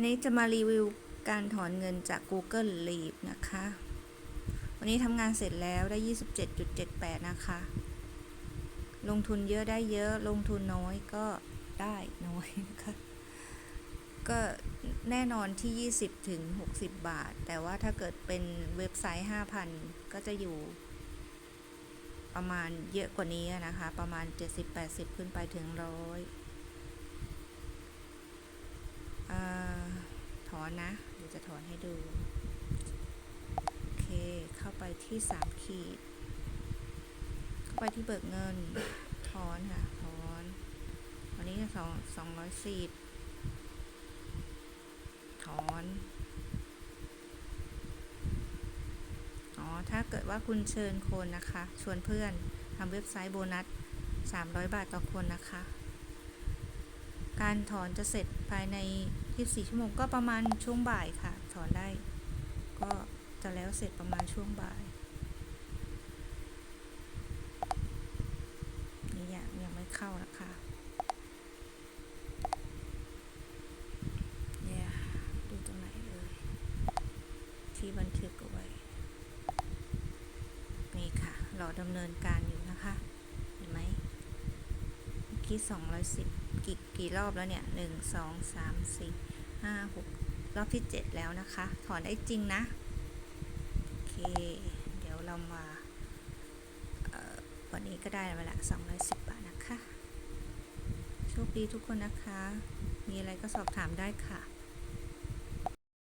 วันนี้จะมารีวิวการถอนเงินจาก Google Leave นะคะ วันนี้ทำงานเสร็จแล้วได้ 27.78 นะคะ ลงทุนเยอะได้เยอะ ลงทุนน้อยก็ได้น้อยนะคะ ก็แน่นอนที่ 20 ถึง 60 บาท แต่ว่าถ้าเกิดเป็นเว็บไซต์ 5,000 ก็จะอยู่ ประมาณเยอะกว่านี้นะคะ ประมาณ 70-80 ขึ้นไปถึง 100 นะเดี๋ยวจะถอนให้ดู โอเค เข้าไปที่3ขีด เข้าไปที่เบิกเงิน ถอนค่ะ ถอน วันนี้สองสองร้อยสิบถอน อ๋อ ถ้าเกิดว่าคุณเชิญคนนะคะ ชวนเพื่อนทำเว็บไซต์โบนัส 300 บาทต่อคนนะคะ การถอนจะเสร็จภายใน 24 ชั่วโมงก็ประมาณช่วงบ่ายค่ะ ถอนได้ ก็จะแล้วเสร็จประมาณช่วงบ่ายนี่ยังยังไม่เข้านะคะเนี่ยดูตรงไหนเอ่ยที่บันทึกเอาไว้นี่ค่ะรอดำเนินการอยู่นะคะ ที่ 210 กี่กี่รอบแล้วเนี่ย 1 2 3 4 5 6 รอบที่ 7 แล้วนะคะ ถอนได้จริงนะ โอเค เดี๋ยวเรามาวันนี้ก็ได้มาละ 210 บาทนะคะ โชคดีทุกคนนะคะ มีอะไรก็สอบถามได้ค่ะ